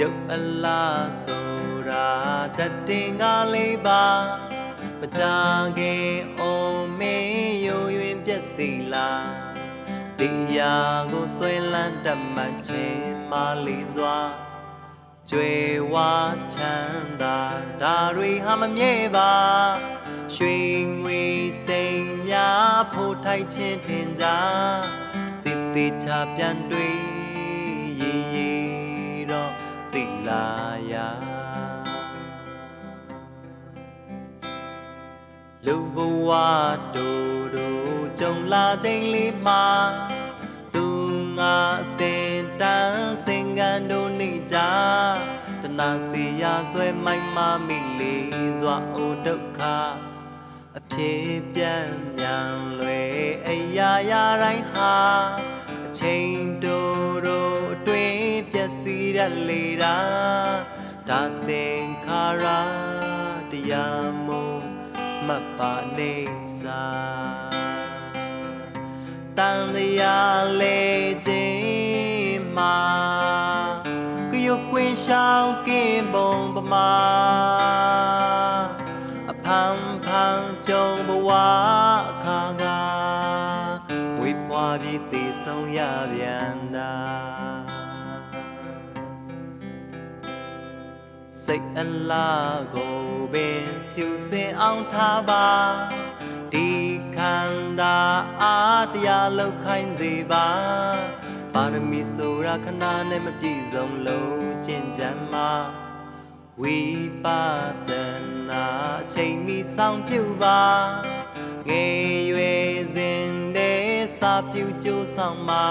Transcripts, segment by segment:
ရုပ်အလားဆိုတာတတ်တင်ကားလေးပါမကြခင်အောင်မင်းယုံရွင်ပြက်စီလားတရားကိုဆွဲလန်းတတ်မှတ်ခြင်းမလေးစွာကျွေဝါချမ်းသာဒါတွေဟာမမြဲပါရွှေငွေစိမ်များဖို့ထိုက်ခြင်းထင်ကြတည်တည်ချပြန်တွေ့ လူဘဝတို့တို့ကြုံလာခြင်းလေးမှာသူငါစင်တန်းစင်ကန်တို့နေကြတနာစီရဆွဲမိုက်မမိလေးစွာအိုဒုက္ခအဖြစ်ပြတ်မြန်လွယ်အရာရာတိုင်းဟာအချိန်တို့တို့အတွင်းပျက်စီးရလေတာဒါသင်္ခါရတရားမို့ မတ်ပါနေစာတန်တရားလေခြင်းမှာကရုတ်ကွင်းရှောင်းကင်းပုံပမာအဖန်ဖန်ကြုံဘဝအခါကဝေပွားပြီးတည်ဆုံးရပြန်တာ စိတ်အလားကိုပင်ဖြူစင်အောင်ထားပါဒီခန္ဓာအားတရားလောက်ခိုင်းစေပါပါရမီဆိုတာခဏနဲ့မပြည့်စုံလုံးကျင့်ကြံမှာဝိပါဒနာအချိန်မီဆောင်ပြုပါငယ်ရွယ်စဉ်တည်းစာပြုကြိုးဆောင်မှာ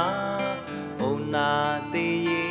ဘုံနာသေးရ